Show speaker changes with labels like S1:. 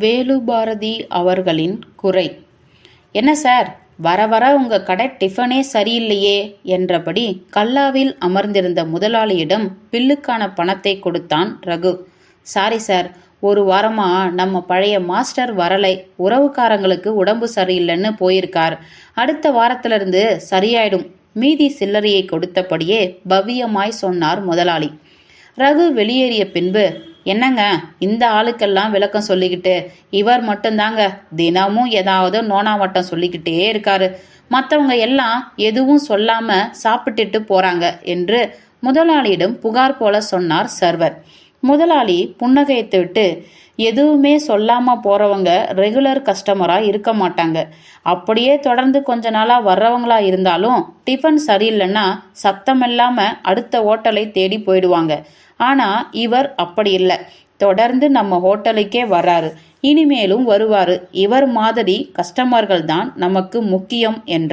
S1: வேலுபாரதி அவர்களின் குறை. என்ன சார் வர வர உங்க கடை டிஃபனே சரியில்லையே என்றபடி கல்லாவில் அமர்ந்திருந்த முதலாளியிடம் பில்லுக்கான பணத்தை கொடுத்தான் ரகு. சாரி சார் ஒரு வாரமா நம்ம பழைய மாஸ்டர் வரலை. உறவுக்காரங்களுக்கு உடம்பு சரியில்லைன்னு போயிருக்கார். அடுத்த வாரத்திலிருந்து சரியாயிடும். மீதி சில்லறையை கொடுத்தபடியே பவ்யமாய் சொன்னார் முதலாளி. ரகு வெளியேறிய பின்பு என்னங்க இந்த ஆளுக்கெல்லாம் விளக்கம் சொல்லிக்கிட்டு இவர் மட்டும்தாங்க தினமும் ஏதாவது நோனாவட்டம் சொல்லிக்கிட்டே இருக்காரு. மற்றவங்க எல்லாம் எதுவும் சொல்லாம சாப்பிட்டுட்டு போறாங்க என்று முதலாளியிடம் புகார் போல சொன்னார் சர்வர். முதலாளி புன்னகைத்து விட்டு எதுவுமே சொல்லாமல் போகிறவங்க ரெகுலர் கஸ்டமராக இருக்க மாட்டாங்க. அப்படியே தொடர்ந்து கொஞ்ச நாளாக வர்றவங்களா இருந்தாலும் டிஃபன் சரியில்லைன்னா சத்தம் இல்லாமல் அடுத்த ஹோட்டலை தேடி போயிடுவாங்க. ஆனால் இவர் அப்படி இல்லை. தொடர்ந்து நம்ம ஹோட்டலுக்கே வராரு இனிமேலும் வருவாரு. இவர் மாதிரி கஸ்டமர்கள் தான் நமக்கு முக்கியம் என்றார்.